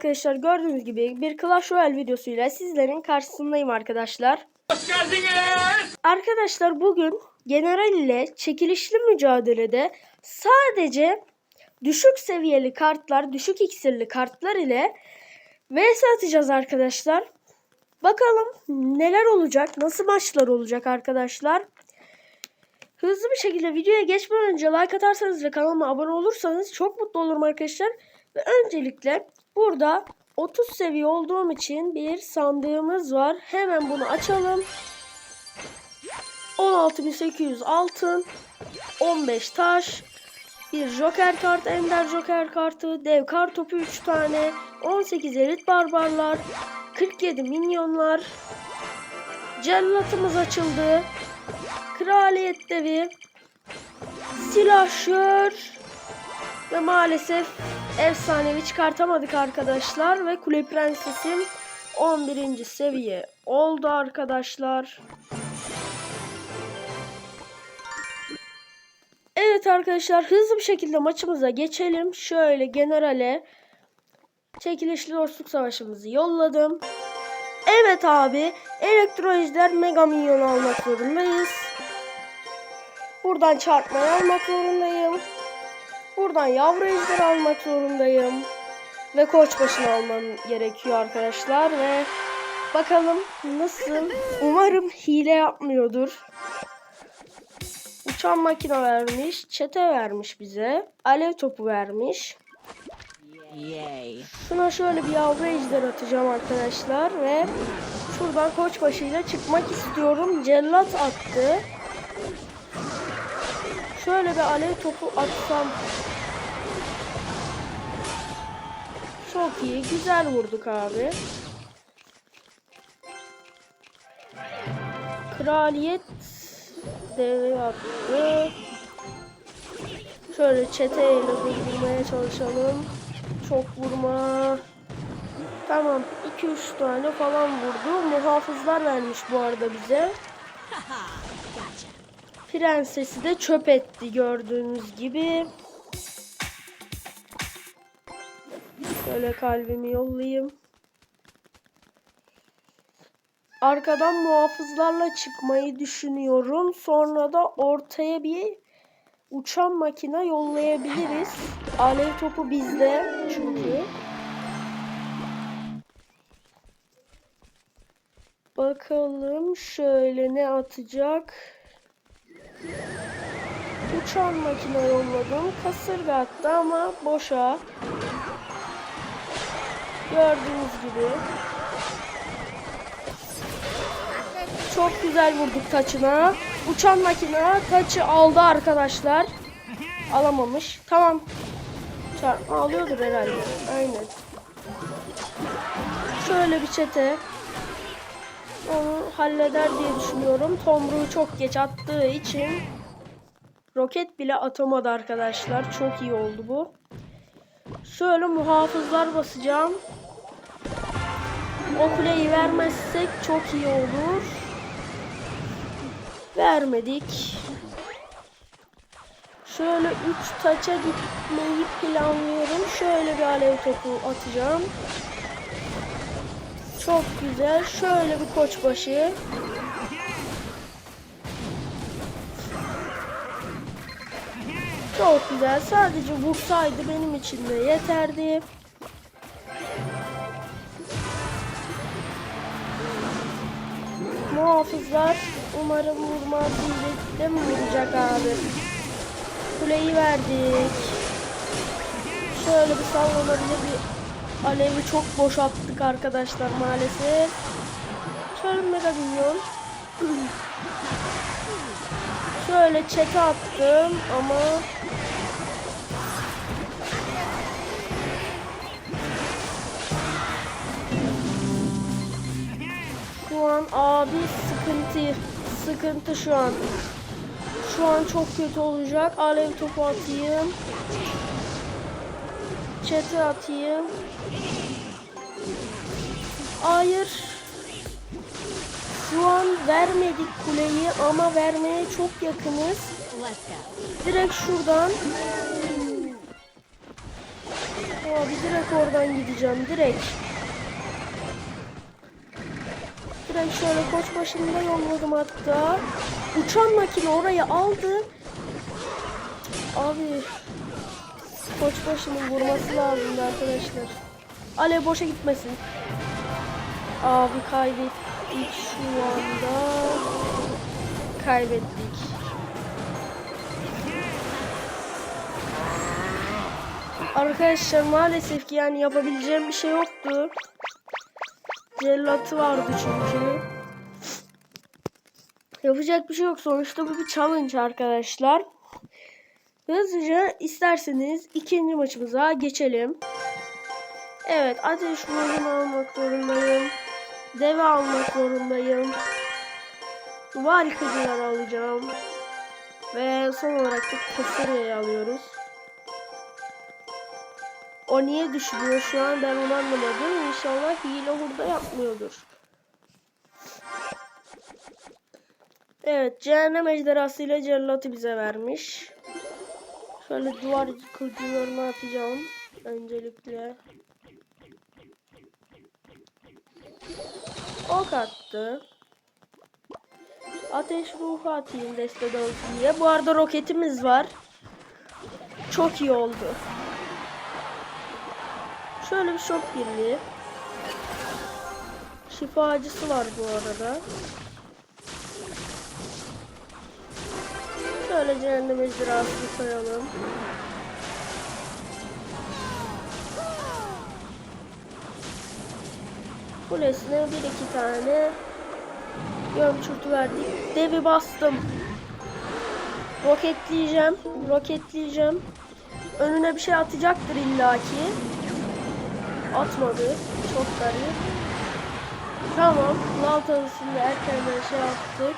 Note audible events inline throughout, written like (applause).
arkadaşlar gördüğünüz gibi bir Clash Royale videosuyla sizlerin karşısındayım arkadaşlar. Hoş geldiniz. Arkadaşlar bugün general ile çekilişli mücadelede sadece düşük seviyeli kartlar, düşük iksirli kartlar ile vs atacağız arkadaşlar. Bakalım neler olacak, nasıl maçlar olacak arkadaşlar. Hızlı bir şekilde videoya geçmeden önce like atarsanız ve kanalıma abone olursanız çok mutlu olurum arkadaşlar. Ve öncelikle burada 30 seviye olduğum için bir sandığımız var. Hemen bunu açalım. 16.800 altın, 15 taş, bir joker kart, ender joker kartı, dev kar topu 3 tane, 18 elit barbarlar, 47 minyonlar, cellatımız açıldı, kraliyet devi, silahşör ve maalesef efsanevi çıkartamadık arkadaşlar ve kule prensesim 11. seviye oldu arkadaşlar. Evet arkadaşlar hızlı bir şekilde maçımıza geçelim. Şöyle generale çekilişli dostluk savaşımızı yolladım. Evet abi elektro ejder mega minyon almak zorundayız. Buradan çarpmayı almak zorundayım. Buradan yavru ejder almak zorundayım. Ve koç başını almam gerekiyor arkadaşlar ve bakalım nasıl. Umarım hile yapmıyordur. Uçan makine vermiş, çete vermiş bize, alev topu vermiş. Yay. Şuna şöyle bir yavru ejder atacağım arkadaşlar ve şuradan koçbaşıyla çıkmak istiyorum. Cellat attı. Şöyle bir alev topu atsam. Çok iyi. Güzel vurduk abi. Kraliyet devreye attı. Şöyle çeteyle vurmaya çalışalım. Çok vurma. Tamam. 2-3 tane falan vurdu. Muhafızlar vermiş bu arada bize. Prensesi de çöp etti gördüğünüz gibi. Şöyle kalbimi yollayayım. Arkadan muhafızlarla çıkmayı düşünüyorum. Sonra da ortaya bir uçan makine yollayabiliriz. Alev topu bizde çünkü. Bakalım şöyle ne atacak. Uçan makine yolladım. Kasırga attı ama boşa. Gördüğünüz gibi. Çok güzel vurduk taçına. Uçan makine taçı aldı arkadaşlar. Alamamış. Tamam. Çarpma alıyordur herhalde. Aynen. Şöyle bir çete. Onu halleder diye düşünüyorum. Tomruğu çok geç attığı için roket bile atamadı arkadaşlar. Çok iyi oldu bu. Şöyle muhafızlar basacağım. O kuleyi vermezsek çok iyi olur. Vermedik. Şöyle 3 taça gitmeyi planlıyorum. Şöyle bir alev topu atacağım. Çok güzel. Şöyle bir koçbaşı. Çok güzel. Sadece vursaydı benim için de yeterdi. Muhafızlar umarım vurmaz diyecektim. Vuracak abi. Kuleyi verdik. Şöyle bir sallanabilir bir alevi çok boşalttık arkadaşlar maalesef. Şöyle mega minyon. (clears throat) Şöyle çete attım ama Şu an abi sıkıntı. Sıkıntı şu an. Şu an çok kötü olacak. Alev topu atayım. Çete atayım. Hayır. Şu an vermedik kuleyi ama vermeye çok yakınız. Direkt şuradan. Abi direkt oradan gideceğim. Direkt. Direkt şöyle koç başında yolladım hatta. Uçan makine orayı aldı. Abi koç başının vurması lazımdı arkadaşlar. Alev boşa gitmesin. Abi kaybettik şu anda. Kaybettik. Arkadaşlar maalesef ki yani yapabileceğim bir şey yoktu. Cellatı vardı çünkü. Yapacak bir şey yok. Sonuçta bu bir challenge arkadaşlar. Hızlıca isterseniz ikinci maçımıza geçelim. Evet ateş vurunu almak zorundayım. Deve almak zorundayım. Duvar yıkıcılar alacağım. Ve son olarak da kesereyi alıyoruz. O niye düşürüyor şu an ben onu anlamadım. İnşallah hile burada yapmıyordur. Evet cehennem ejderhası ile cellatı bize vermiş. Şöyle duvar yıkıcılarını atacağım. Öncelikle. Ok attı. Ateş ruhu atayım deste dağıtı diye. Bu arada roketimiz var. Çok iyi oldu. Şöyle bir şok birliği. Şifacısı var bu arada. Şöyle cehennem ejderhasını koyalım. Kulesine bir iki tane gömçürtü verdik. Devi bastım. Roketleyeceğim. Roketleyeceğim. Önüne bir şey atacaktır illaki. Atmadı. Çok garip. Tamam. Lav tanısında erkenden şey yaptık.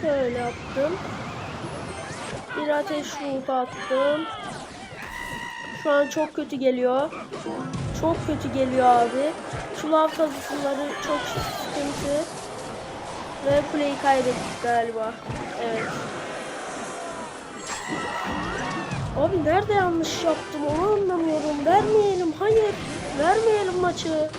Şöyle yaptım. Bir ateş ruhu attım. Şu an çok kötü geliyor. Çok kötü geliyor abi. Şu lav kazısıları çok sıkıntı. Ve kuleyi kaybettik galiba. Evet. Abi nerede yanlış yaptım onu anlamıyorum. Vermeyelim. Hayır. Vermeyelim maçı.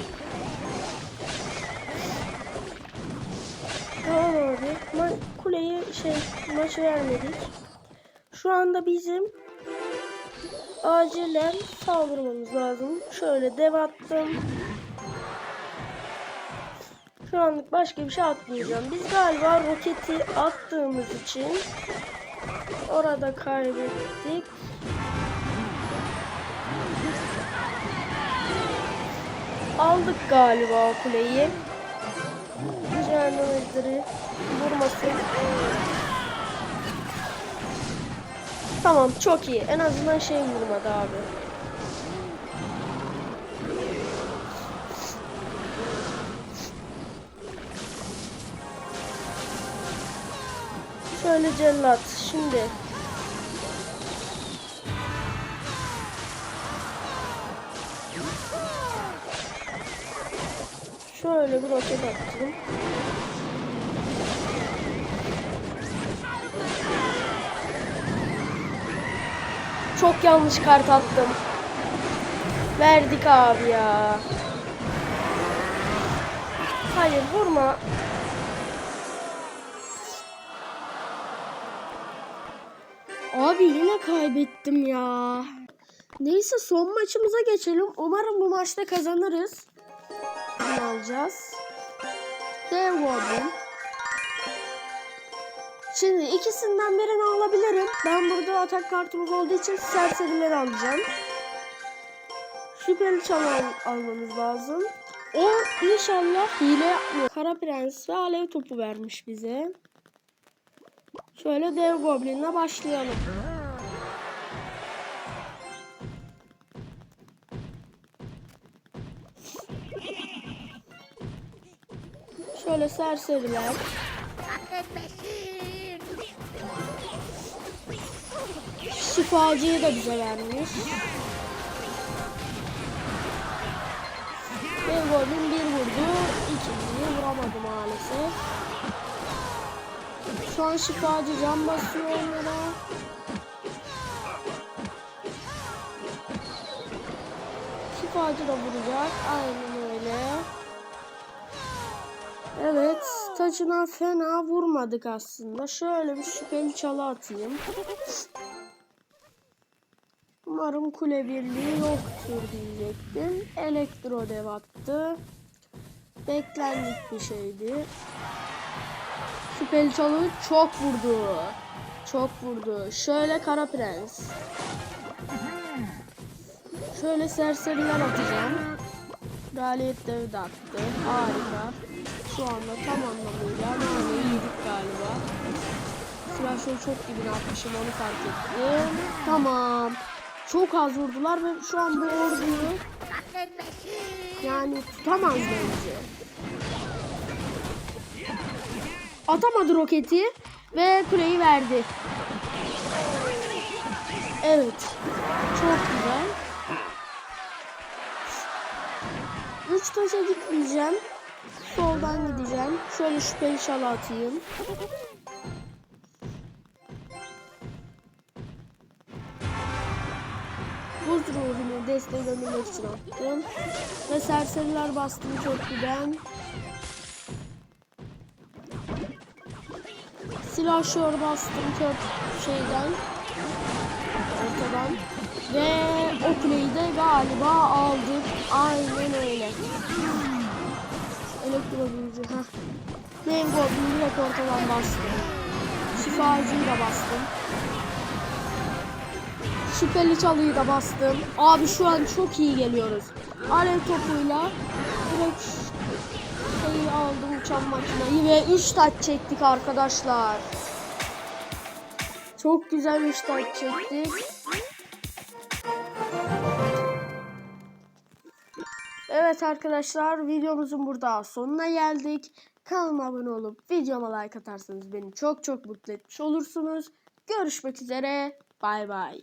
Tamam abi. Ma kuleyi şey maçı vermedik. Şu anda bizim acilen saldırmamız lazım. Şöyle dev attım. Şu anlık başka bir şey atmayacağım. Biz galiba roketi attığımız için orada kaybettik. Aldık galiba kuleyi. Cehennem ejderi vurmasın. Tamam çok iyi. En azından şey vurmadı abi. Şöyle cellat. Şimdi. Şöyle bir roket attım. Çok yanlış kart attım. Verdik abi ya. Hayır vurma. Abi yine kaybettim ya. Neyse son maçımıza geçelim. Umarım bu maçta kazanırız. Bunu alacağız. Dev Goblin. Şimdi ikisinden birini alabilirim. Ben burada atak kartımız olduğu için serserileri alacağım. Şüpheli çalan almamız lazım. O inşallah hile yapmıyor. Kara Prens ve Alev topu vermiş bize. Şöyle dev goblinle başlayalım. Şöyle serseriler. Şifacıyı da bize vermiş. Dev goblin bir vurdu. İkinciyi vuramadı maalesef. Şu an şifacı can basıyor onlara. Şifacı da vuracak. Aynen öyle. Evet. Taçına fena vurmadık aslında. Şöyle bir şüpheli çalı atayım. Umarım kule birliği yoktur diyecektim. Elektro dev attı. Beklendik bir şeydi. Şüpheli çalı çok vurdu. Çok vurdu. Şöyle Kara Prens. Şöyle serseriler atacağım. Galiyet devi de attı. Harika. Şu anda tam anlamıyla naneyi yedik galiba. Silahşörü çok dibine atmışım onu fark ettim. Tamam. Çok az vurdular ve şu an bu orduyu yani tutamaz bence. Atamadı roketi ve kuleyi verdi. Evet. Çok güzel. Üç taşa gitmeyeceğim. Soldan gideceğim. Şöyle şüpheli şalı atayım. Buz ruhunu desteklemek için attım. Ve serseriler bastım köprüden. Silahşör bastım köp şeyden. Ortadan. Ve o kuleyi de galiba aldık. Aynen öyle. Elektro büyücü. Heh. Main Goblin direkt ortadan bastım. Şifacıyı da bastım. Şüpheli çalıyı da bastım. Abi şu an çok iyi geliyoruz. Alev topuyla direkt uçan makinayı ve 3 taç çektik arkadaşlar. Çok güzel 3 taç çektik. Evet arkadaşlar videomuzun burada sonuna geldik. Kanalıma abone olup videoma like atarsanız beni çok çok mutlu etmiş olursunuz. Görüşmek üzere. Bay bay.